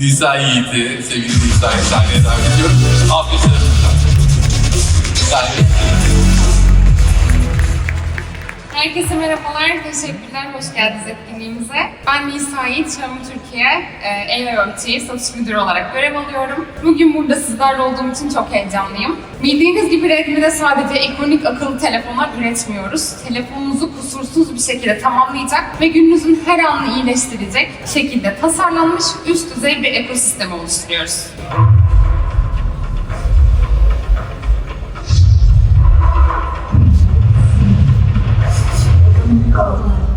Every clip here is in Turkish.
Nisa Yiğit'i, sevgili Nisa'yı sahneye davet ediyorum. Alkışlarınızla. Sahneye. Herkese merhabalar, teşekkürler, hoş geldiniz etkinliğimize. Ben Nisa Yiğit, Xiaomi Türkiye e, AIoT Satış Müdürü olarak görev alıyorum. Bugün burada sizlerle olduğum için çok heyecanlıyım. Bildiğiniz gibi Redmi'de sadece ikonik akıllı telefonlar üretmiyoruz. Telefonunuzu kusursuz bir şekilde tamamlayacak ve gününüzün her anını iyileştirecek şekilde tasarlanmış üst düzey bir ekosistem oluşturuyoruz. God.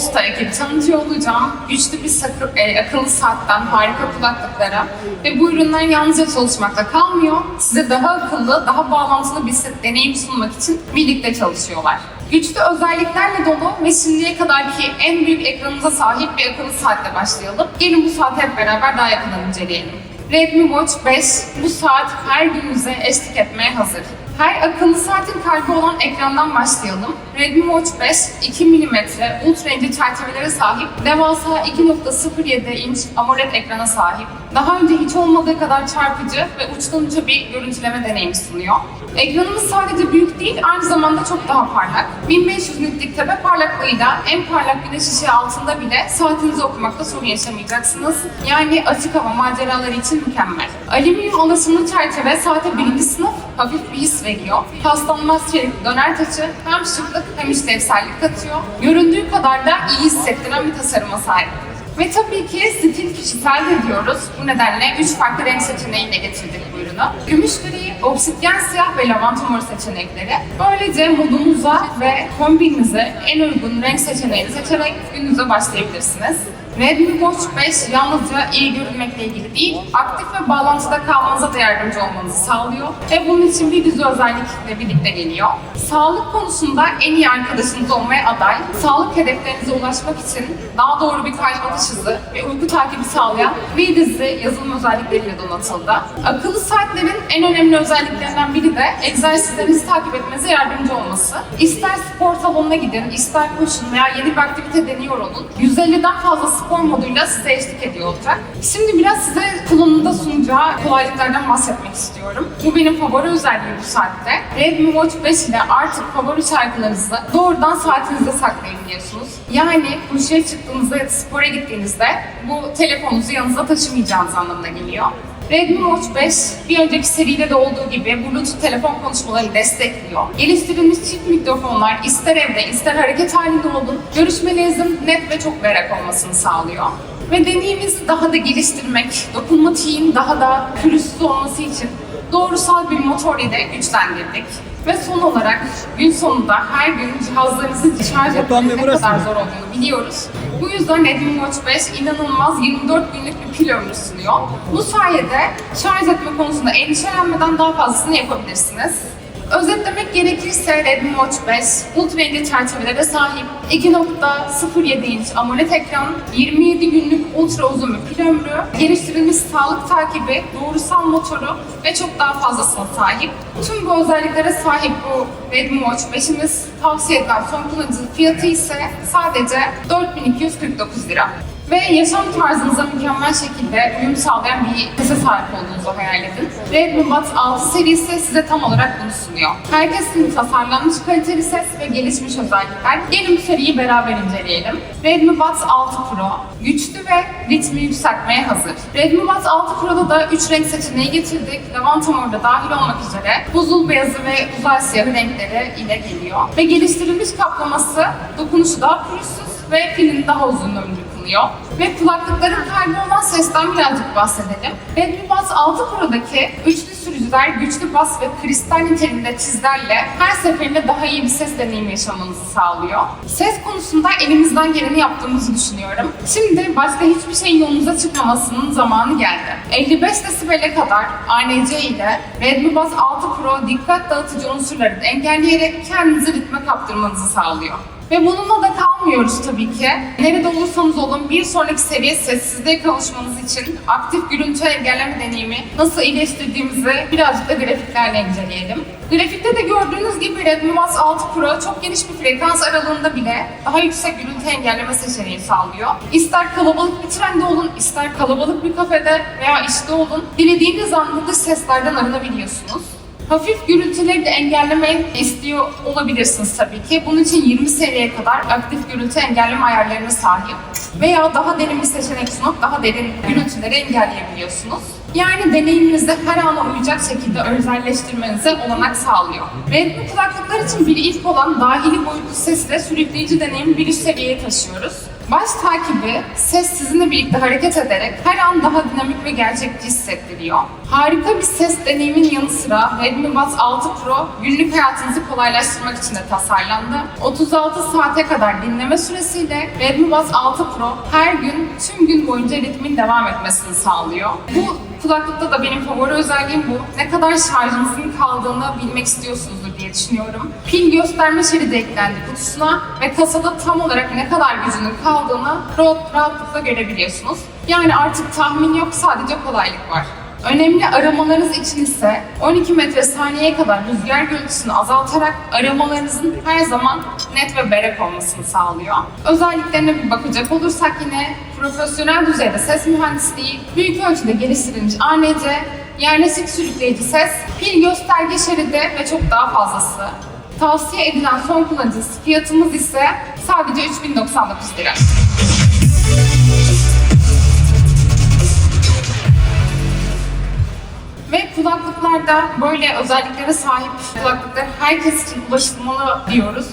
Star ekibi tanıtıyor olacağım. Güçlü bir sakı- e, akıllı saatten harika kulaklıklara ve bu ürünler yalnızca çalışmakta kalmıyor. Size daha akıllı, daha bağlantılı bir set deneyim sunmak için birlikte çalışıyorlar. Güçlü özelliklerle dolu ve şimdiye kadarki en büyük ekranımıza sahip bir akıllı saatle başlayalım. Gelin bu saati hep beraber daha yakından inceleyelim. Redmi Watch 5 bu saat her gününüze eşlik etmeye hazır. Her akıllı saatin kalbi olan ekrandan başlayalım. Redmi Watch 5 2 mm ultra ince çerçevelere sahip, devasa 2.07 inç AMOLED ekrana sahip. Daha önce hiç olmadığı kadar çarpıcı ve uçtan bir görüntüleme deneyimi sunuyor. Ekranımız sadece büyük değil, aynı zamanda çok daha parlak. 1500 nitlik tepe parlaklığıyla en parlak güneş ışığı altında bile saatinizi okumakta sorun yaşamayacaksınız. Yani açık hava maceraları için mükemmel. Alüminyum alaşımlı çerçeve saate birinci sınıf hafif bir his veriyor. Paslanmaz çelik döner taçı hem şıklık hem işlevsellik katıyor. Göründüğü kadar da iyi hissettiren bir tasarıma sahip. Ve tabii ki stil kişiseldir diyoruz. Bu nedenle 3 farklı renk seçeneğiyle getirdik bu ürünü. Gümüş gri, obsidyen siyah ve lavanta mor seçenekleri. Böylece modunuza ve kombininize en uygun renk seçeneğini seçerek gününüze başlayabilirsiniz. Redmi Watch 5 yalnızca iyi görünmekle ilgili değil, aktif ve bağlantıda kalmanıza da yardımcı olmanızı sağlıyor. Ve bunun için bir dizi özellikle birlikte geliyor. Sağlık konusunda en iyi arkadaşınız olmaya aday, sağlık hedeflerinize ulaşmak için daha doğru bir kalp atış hızı ve uyku takibi sağlayan bir dizi yazılım özellikleriyle donatıldı. Akıllı saatlerin en önemli özelliklerinden biri de egzersizlerinizi takip etmenize yardımcı olması. İster spor salonuna gidin, ister koşun veya yeni bir aktivite deniyor olun. 150'den fazla spor moduyla size eşlik ediyor olacak. Şimdi biraz size kullanımda sunacağı kolaylıklardan bahsetmek istiyorum. Bu benim favori özelliğim bu saatte. Redmi Watch 5 ile artık favori şarkılarınızı doğrudan saatinizde saklayabiliyorsunuz. Yani koşuya çıktığınızda ya da spora gittiğinizde bu telefonunuzu yanınıza taşımayacağınız anlamına geliyor. Redmi Watch 5 bir önceki seride de olduğu gibi Bluetooth telefon konuşmalarını destekliyor. Geliştirilmiş çift mikrofonlar ister evde ister hareket halinde olun görüşmelerinizin net ve çok berrak olmasını sağlıyor. Ve deneyimimizi daha da geliştirmek, dokunmatiğin daha da pürüzsüz olması için doğrusal bir motor ile güçlendirdik. Ve son olarak gün sonunda her gün cihazlarınızı şarj etmenin ne kadar zor olduğunu biliyoruz. Bu yüzden Redmi Watch 5 inanılmaz 24 günlük bir pil ömrü sunuyor. Bu sayede şarj etme konusunda endişelenmeden daha fazlasını yapabilirsiniz. Özetlemek gerekirse Redmi Watch 5 ultra ince çerçevelere sahip 2.07 inç AMOLED ekran, 27 günlük ultra uzun bir pil ömrü, geliştirilmiş sağlık takibi, doğrusal motoru ve çok daha fazlasına sahip. Tüm bu özelliklere sahip bu Redmi Watch 5'imiz tavsiye edilen son kullanıcı fiyatı ise sadece 4249 lira. Ve yaşam tarzınıza mükemmel şekilde uyum sağlayan bir sese sahip olduğunuzu hayal edin. Redmi Buds 6 serisi size tam olarak bunu sunuyor. Herkesin tasarlanmış kaliteli ses ve gelişmiş özellikler. Gelin bu seriyi beraber inceleyelim. Redmi Buds 6 Pro güçlü ve ritmi yükseltmeye hazır. Redmi Buds 6 Pro'da da 3 renk seçeneği getirdik. Lavanta mor da dahil olmak üzere buzul beyazı ve uzay siyahı renkleri ile geliyor. Ve geliştirilmiş kaplaması dokunuşu daha pürüzsüz ve pilin daha uzun ömrü kılıyor. Ve kulaklıkların kalbi olan sesten birazcık bahsedelim. Redmi Buds 6 Pro'daki üçlü sürücü sürücüler güçlü bas ve kristal niteliğinde çizlerle her seferinde daha iyi bir ses deneyimi yaşamanızı sağlıyor. Ses konusunda elimizden geleni yaptığımızı düşünüyorum. Şimdi başka hiçbir şeyin yolunuza çıkmamasının zamanı geldi. 55 desibele kadar ANC ile Redmi Buds 6 Pro dikkat dağıtıcı unsurları engelleyerek kendinizi ritme kaptırmanızı sağlıyor. Ve bununla da kalmıyoruz tabii ki. Nerede olursanız olun bir sonraki seviye sessizliğe kavuşmanız için aktif gürültü engelleme deneyimi nasıl iyileştirdiğimizi birazcık da grafiklerle inceleyelim. Grafikte de gördüğünüz gibi Redmi Buds 6 Pro çok geniş bir frekans aralığında bile daha yüksek gürültü engelleme seçeneği sağlıyor. İster kalabalık bir trende olun, ister kalabalık bir kafede veya işte olun, dilediğiniz anda dış seslerden arınabiliyorsunuz. Hafif gürültüleri de engellemeyi istiyor olabilirsiniz tabii ki. Bunun için 20 seviyeye kadar aktif gürültü engelleme ayarlarına sahip. Veya daha derin bir seçenek sunup daha derin gürültüleri engelleyebiliyorsunuz. Yani deneyiminizi her ana uyacak şekilde özelleştirmenize olanak sağlıyor. Redmi kulaklıklar için bir ilk olan dahili boyutlu sesle sürükleyici deneyimi bir üst seviyeye taşıyoruz. Baş takibi, ses sizinle birlikte hareket ederek her an daha dinamik ve gerçekçi hissettiriyor. Harika bir ses deneyimin yanı sıra Redmi Buds 6 Pro günlük hayatınızı kolaylaştırmak için de tasarlandı. 36 saate kadar dinleme süresiyle Redmi Buds 6 Pro her gün tüm gün boyunca ritmin devam etmesini sağlıyor. Bu kulaklıkta da benim favori özelliğim bu. Ne kadar şarjınızın kaldığını bilmek istiyorsunuzdur düşünüyorum. Pil gösterme şeridi eklendi kutusuna ve kasada tam olarak ne kadar gücünün kaldığını rahat, rahatlıkla görebiliyorsunuz. Yani artık tahmin yok sadece kolaylık var. Önemli aramalarınız için ise 12 metre saniyeye kadar rüzgar gürültüsünü azaltarak aramalarınızın her zaman net ve berek olmasını sağlıyor. Özelliklerine bir bakacak olursak yine profesyonel düzeyde ses mühendisliği, büyük ölçüde geliştirilmiş ANC, yerleşik sürükleyici ses, pil gösterge şeridi ve çok daha fazlası. Tavsiye edilen son kullanıcı fiyatımız ise sadece 3099 lira. Ve kulaklıklarda böyle özelliklere sahip kulaklıklar herkes için ulaşılmalı diyoruz.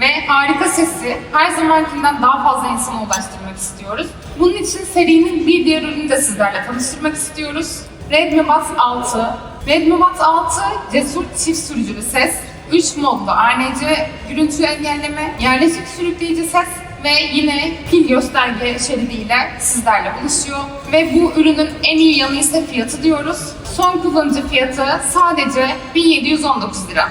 Ve harika sesi her zamankinden daha fazla insana ulaştırmak istiyoruz. Bunun için serinin bir diğer ürünü de sizlerle tanıştırmak istiyoruz. Redmi Buds 6. Redmi Buds 6 cesur çift sürücülü ses, 3 modlu ANC gürültü engelleme, yerleşik sürükleyici ses ve yine pil gösterge şeridiyle sizlerle buluşuyor. Ve bu ürünün en iyi yanı ise fiyatı diyoruz. Son kullanıcı fiyatı sadece 1719 lira.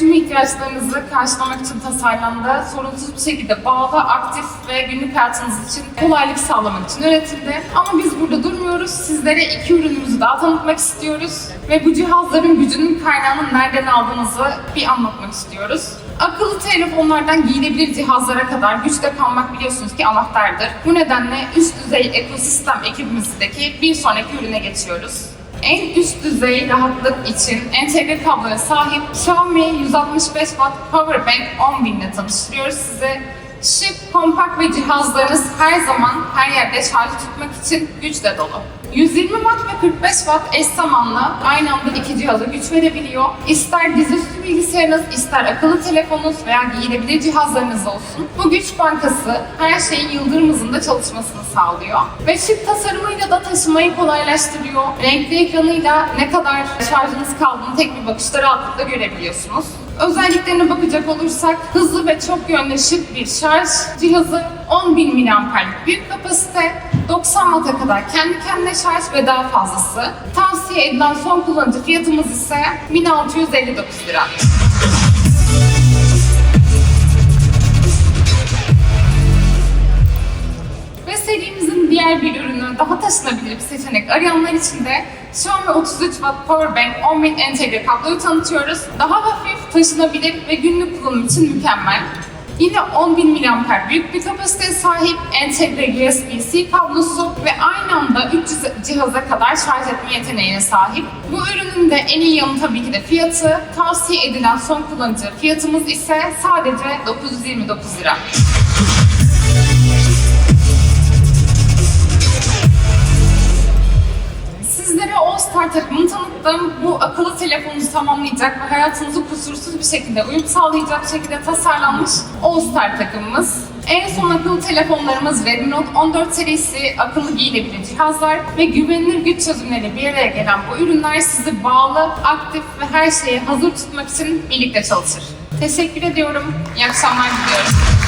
Tüm ihtiyaçlarınızı karşılamak için tasarlandı. Sorunsuz bir şekilde bağlı, aktif ve günlük hayatınız için kolaylık sağlamak için üretildi. Ama biz burada durmuyoruz. Sizlere iki ürünümüzü daha tanıtmak istiyoruz. Ve bu cihazların gücünün kaynağını nereden aldığınızı bir anlatmak istiyoruz. Akıllı telefonlardan giyilebilir cihazlara kadar güçte kalmak biliyorsunuz ki anahtardır. Bu nedenle üst düzey ekosistem ekibimizdeki bir sonraki ürüne geçiyoruz. En üst düzey rahatlık için entegre kabloya sahip Xiaomi 165 Watt Powerbank 10.000 ile tanıştırıyoruz size. Şık, kompakt ve cihazlarınız her zaman her yerde şarj tutmak için güçle dolu. 120 Watt ve 45 Watt eş zamanlı aynı anda iki cihaza güç verebiliyor. İster dizüstü bilgisayarınız, ister akıllı telefonunuz veya giyilebilir cihazlarınız olsun. Bu güç bankası her şeyin yıldırım hızında çalışmasını sağlıyor. Ve şık tasarımıyla da taşımayı kolaylaştırıyor. Renkli ekranıyla ne kadar şarjınız kaldığını tek bir bakışta rahatlıkla görebiliyorsunuz. Özelliklerine bakacak olursak hızlı ve çok yönlü şık bir şarj cihazı 10.000 mAh'lik büyük kapasite 90 Watt'a kadar kendi kendine şarj ve daha fazlası. Tavsiye edilen son kullanıcı fiyatımız ise 1659 lira. Ve serimizin diğer bir ürünü daha taşınabilir bir seçenek arayanlar için de Xiaomi 33 Watt Powerbank 10.000 entegre kabloyu tanıtıyoruz. Daha hafif, taşınabilir ve günlük kullanım için mükemmel. Yine 10.000 mAh büyük bir kapasiteye sahip entegre USB-C kablosu ve aynı anda 300 cihaza kadar şarj etme yeteneğine sahip. Bu ürünün de en iyi yanı tabii ki de fiyatı. Tavsiye edilen son kullanıcı fiyatımız ise sadece 929 lira. Tanıttım. Bu akıllı telefonunuzu tamamlayacak ve hayatınızı kusursuz bir şekilde uyum sağlayacak şekilde tasarlanmış All Star takımımız. En son akıllı telefonlarımız Redmi Note 14 serisi akıllı giyilebilir cihazlar ve güvenilir güç çözümleri bir araya gelen bu ürünler sizi bağlı, aktif ve her şeye hazır tutmak için birlikte çalışır. Teşekkür ediyorum. İyi akşamlar diliyorum.